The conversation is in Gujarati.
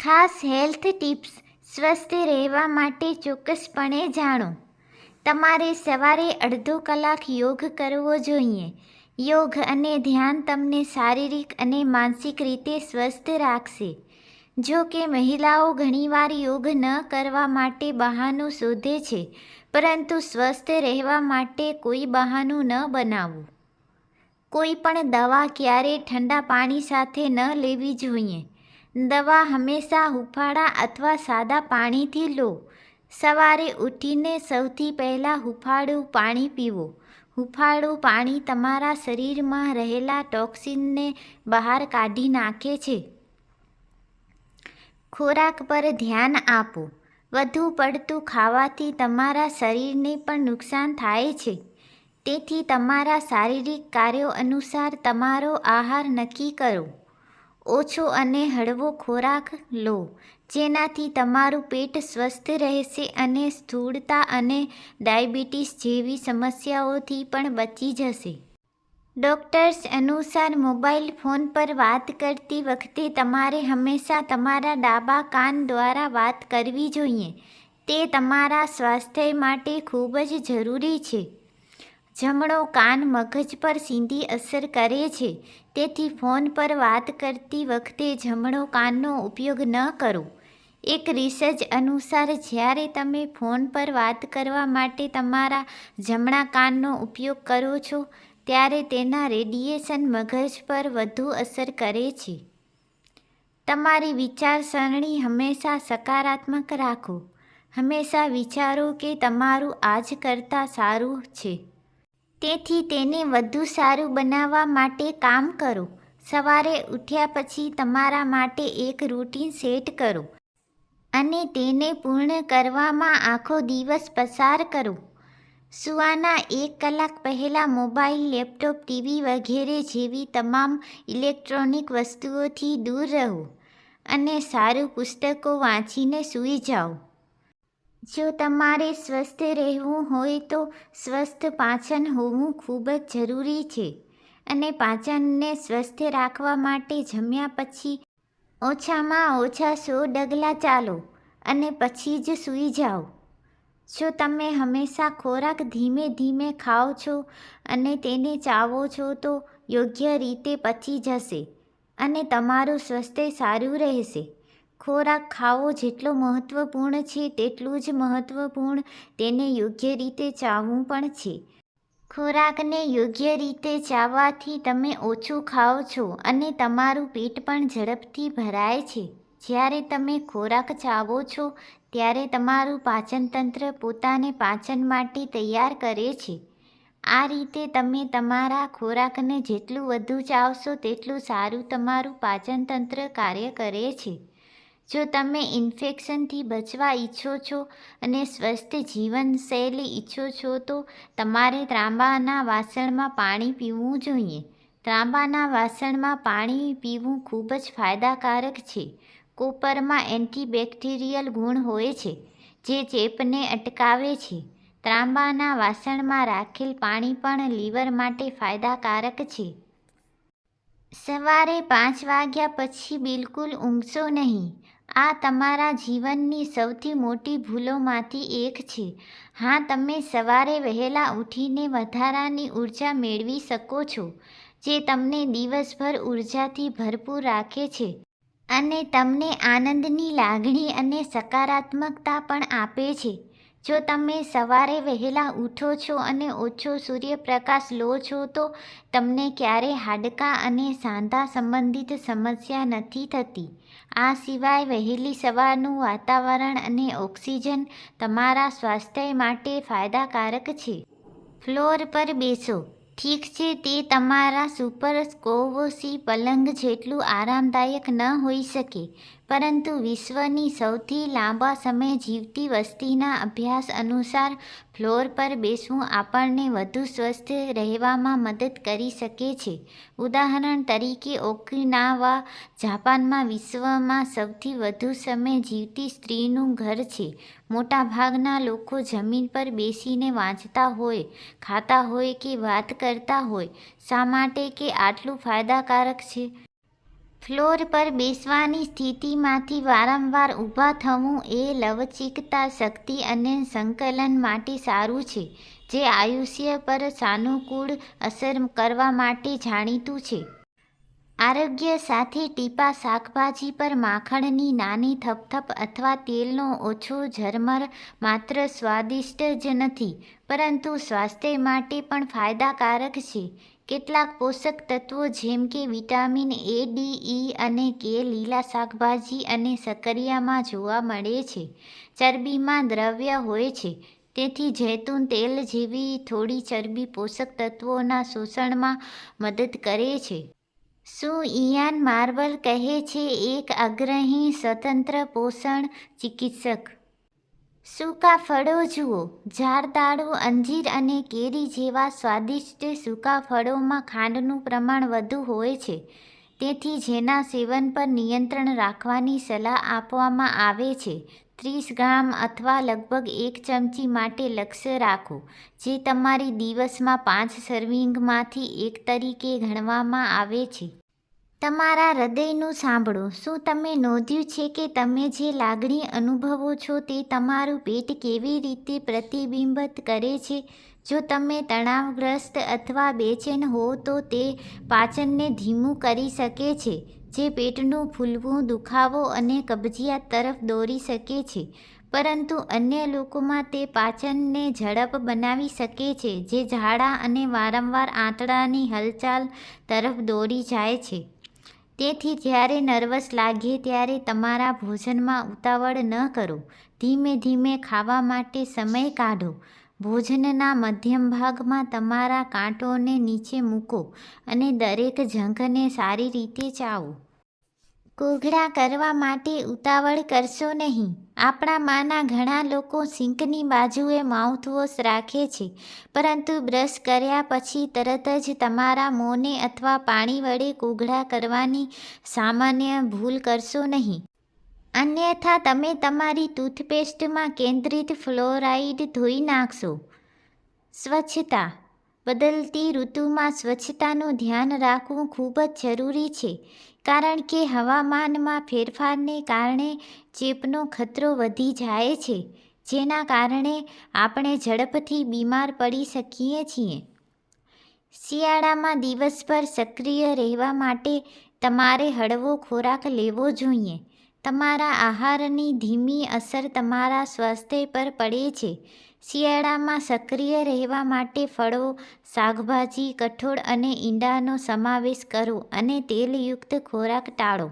ખાસ હેલ્થ ટિપ્સ સ્વસ્થ રહેવા માટે ચોક્કસપણે જાણો. તમારે સવારે અડધો કલાક યોગ કરવો જોઈએ. યોગ અને ધ્યાન તમને શારીરિક અને માનસિક રીતે સ્વસ્થ રાખશે. જો કે મહિલાઓ ઘણીવાર યોગ ન કરવા માટે બહાનું શોધે છે, પરંતુ સ્વસ્થ રહેવા માટે કોઈ બહાનું ન બનાવવું કોઈ પણ દવા ક્યારેય ઠંડા પાણી સાથે ન લેવી જોઈએ. દવા હંમેશા હૂંફાળા અથવા સાદા પાણીથી લો. સવારે ઉઠીને સૌથી પહેલાં હૂંફાળું પાણી પીવો. હુંફાળું પાણી તમારા શરીરમાં રહેલા ટોક્સિનને બહાર કાઢી નાખે છે. ખોરાક પર ધ્યાન આપો. વધુ પડતું ખાવાથી તમારા શરીરને પણ નુકસાન થાય છે. તેથી તમારા શારીરિક કાર્યો અનુસાર તમારો આહાર નક્કી કરો. ઓછો અને હળવો ખોરાક લો, જેનાથી તમારું પેટ સ્વસ્થ રહેશે અને સ્થૂળતા અને ડાયાબિટીસ જેવી સમસ્યાઓથી પણ બચી જશે. ડૉક્ટર્સ અનુસાર મોબાઈલ ફોન પર વાત કરતી વખતે તમારે હંમેશા તમારા ડાબા કાન દ્વારા વાત કરવી જોઈએ. તે તમારા સ્વાસ્થ્ય માટે ખૂબ જ જરૂરી છે. જમણો કાન મગજ પર સીધી અસર કરે છે. તેથી ફોન પર વાત કરતી વખતે જમણો કાનનો ઉપયોગ ન કરો. એક રિસર્ચ અનુસાર, જ્યારે તમે ફોન પર વાત કરવા માટે તમારા જમણા કાનનો ઉપયોગ કરો છો, ત્યારે તેના રેડિયેશન મગજ પર વધુ અસર કરે છે. તમારી વિચારસરણી હંમેશા સકારાત્મક રાખો. હંમેશા વિચારો કે તમારું આજ કરતાં સારું છે. તેથી તેને વધુ સારું બનાવવા માટે કામ કરો. સવારે ઉઠ્યા પછી તમારા માટે એક રૂટીન સેટ કરો અને તેને પૂર્ણ કરવામાં આખો દિવસ પસાર કરો. સુવાના એક કલાક પહેલાં મોબાઈલ, લેપટોપ, ટીવી વગેરે જેવી તમામ ઇલેક્ટ્રોનિક વસ્તુઓથી દૂર રહો અને સારું પુસ્તકો વાંચીને સૂઈ જાઓ. જો તમારે સ્વસ્થ રહેવું હોય તો સ્વસ્થ પાચન હોવું ખૂબ જ જરૂરી છે. અને પાચનને સ્વસ્થ રાખવા માટે જમ્યા પછી ઓછામાં ઓછા સો ડગલા ચાલો અને પછી જ સૂઈ જાઓ. જો તમે હંમેશા ખોરાક ધીમે ધીમે ખાઓ છો અને તેને ચાવો છો તો યોગ્ય રીતે પચી જશે અને તમારું સ્વાસ્થ્ય સારું રહેશે. ખોરાક ખાવો જેટલો મહત્ત્વપૂર્ણ છે, તેટલું જ મહત્ત્વપૂર્ણ તેને યોગ્ય રીતે ચાવવું પણ છે. ખોરાકને યોગ્ય રીતે ચાવવાથી તમે ઓછું ખાઓ છો અને તમારું પેટ પણ ઝડપથી ભરાય છે. જ્યારે તમે ખોરાક ચાવો છો, ત્યારે તમારું પાચનતંત્ર પોતાને પાચન માટે તૈયાર કરે છે. આ રીતે તમે તમારા ખોરાકને જેટલું વધુ ચાવશો, તેટલું સારું તમારું પાચનતંત્ર કાર્ય કરે છે. જો તમે ઇન્ફેક્શનથી બચવા ઈચ્છો છો અને સ્વસ્થ જીવનશૈલી ઈચ્છો છો તો તમારે ત્રાંબાના વાસણમાં પાણી પીવું જોઈએ. ત્રાંબાના વાસણમાં પાણી પીવું ખૂબ જ ફાયદાકારક છે. કોપરમાં એન્ટીબેક્ટેરિયલ ગુણ હોય છે, જે ચેપને અટકાવે છે. ત્રાંબાના વાસણમાં રાખેલ પાણી પણ લીવર માટે ફાયદાકારક છે. સવારે પાંચ વાગ્યા પછી બિલકુલ ઊંઘશો નહીં. આ તમારા જીવનની સૌથી મોટી ભૂલોમાંથી એક છે. હા, તમે સવારે વહેલા ઉઠીને વધારાની ઊર્જા મેળવી શકો છો, જે તમને દિવસભર ઉર્જાથી ભરપૂર રાખે છે. અને તમને આનંદની લાગણી અને સકારાત્મકતા પણ આપે છે. જો તમે સવારે વહેલા ઉઠો છો અને ઓછો સૂર્યપ્રકાશ લો છો, તો તમને ક્યારેય હાડકાં અને સાંધા સંબંધિત સમસ્યા નથી થતી. આ સિવાય વહેલી સવારનું વાતાવરણ અને ઓક્સિજન તમારા સ્વાસ્થ્ય માટે ફાયદાકારક છે. ફ્લોર પર બેસો. ઠીક છે, તે તમારા સુપર સ્કોવોસી પલંગ જેટલું આરામદાયક ન હોઈ શકે. પરંતુ વિશ્વની સૌથી લાંબા સમય જીવતી વસ્તીના અભ્યાસ અનુસાર ફ્લોર પર બેસવું આપણને વધુ સ્વસ્થ રહેવામાં મદદ કરી શકે છે. ઉદાહરણ તરીકે, ઓકિનાવા જાપાનમાં વિશ્વમાં સૌથી વધુ સમય જીવતી સ્ત્રીનું ઘર છે. મોટાભાગના લોકો જમીન પર બેસીને વાંચતા હોય, ખાતા હોય કે વાત કરતા હોય. શા માટે કે આટલું ફાયદાકારક છે? ફ્લોર પર બેસવાની સ્થિતિમાંથી વારંવાર ઊભા થવું એ લવચિકતા, શક્તિ અને સંકલન માટે સારું છે, જે આયુષ્ય પર સાનુકૂળ અસર કરવા માટે જાણીતું છે. આરોગ્ય સાથે ટીપા શાકભાજી પર માખણની નાની થપથપ અથવા તેલનો ઓછો ઝરમર માત્ર સ્વાદિષ્ટ જ નથી, પરંતુ સ્વાસ્થ્ય માટે પણ ફાયદાકારક છે. કેટલાક પોષક તત્વો જેમ કે વિટામિન એ, ડી ઈ અને કે લીલા શાકભાજી અને સક્કરિયામાં જોવા મળે છે. ચરબીમાં દ્રવ્ય હોય છે. તેથી જૈતૂન તેલ જેવી થોડી ચરબી પોષક તત્વોના શોષણમાં મદદ કરે છે. શું ઇયાન માર્બલ કહે છે? એક અગ્રહી સ્વતંત્ર પોષણ ચિકિત્સક સૂકા ફળો જુઓ. ઝારદાળુ અંજીર અને કેરી જેવા સ્વાદિષ્ટ સૂકા ફળોમાં ખાંડનું પ્રમાણ વધુ હોય છે. તેથી જેના સેવન પર નિયંત્રણ રાખવાની સલાહ આપવામાં આવે છે. ત્રીસ ગ્રામ અથવા લગભગ એક ચમચી માટે લક્ષ્ય રાખો, જે તમારી દિવસમાં પાંચ સર્વિંગમાંથી એક તરીકે ગણવામાં આવે છે. તમારા હૃદયનું સાંભળો. શું તમે નોંધ્યું છે કે તમે જે લાગણી અનુભવો છો તે તમારું પેટ કેવી રીતે પ્રતિબિંબિત કરે છે? જો તમે તણાવગ્રસ્ત અથવા બેચેન હો તો તે પાચનને ધીમું કરી શકે છે, જે પેટનું ફૂલવું, દુખાવો અને કબજિયાત તરફ દોરી શકે છે. પરંતુ અન્ય લોકોમાં તે પાચનને ઝડપ બનાવી શકે છે, જે ઝાડા અને વારંવાર આંતડાની હલચાલ તરફ દોરી જાય છે. તેથી જ્યારે નર્વસ લાગે ત્યારે તમારા ભોજનમાં ઉતાવળ ન કરો. ધીમે ધીમે ખાવા માટે સમય કાઢો. ભોજનના મધ્યમ ભાગમાં તમારા કાંટોને નીચે મૂકો અને દરેક જંખને સારી રીતે ચાવો. કોગળા કરવા માટે ઉતાવળ કરશો નહીં. આપણામાંના ઘણા લોકો સિંકની બાજુએ માઉથવોશ રાખે છે, પરંતુ બ્રશ કર્યા પછી તરત જ તમારા મોંને અથવા પાણી વડે કોઘળા કરવાની સામાન્ય ભૂલ કરશો નહીં. અન્યથા તમે તમારી ટૂથપેસ્ટમાં કેન્દ્રિત ફ્લોરાઇડ ધોઈ નાખશો. સ્વચ્છતા. બદલતી ઋતુમાં સ્વચ્છતાનું ધ્યાન રાખવું ખૂબ જ જરૂરી છે. કારણ કે હવામાનમાં ફેરફારને કારણે ચેપનો ખતરો વધી જાય છે, જેના કારણે આપણે ઝડપથી બીમાર પડી શકીએ છીએ. શિયાળામાં દિવસભર સક્રિય રહેવા માટે તમારે હળવો ખોરાક લેવો જોઈએ. તમારા આહારની ધીમી અસર તમારા સ્વાસ્થ્ય પર પડે છે. શિયાળામાં સક્રિય રહેવા માટે ફળો, શાકભાજી, કઠોળ અને ઈંડાનો સમાવેશ કરો અને તેલયુક્ત ખોરાક ટાળો.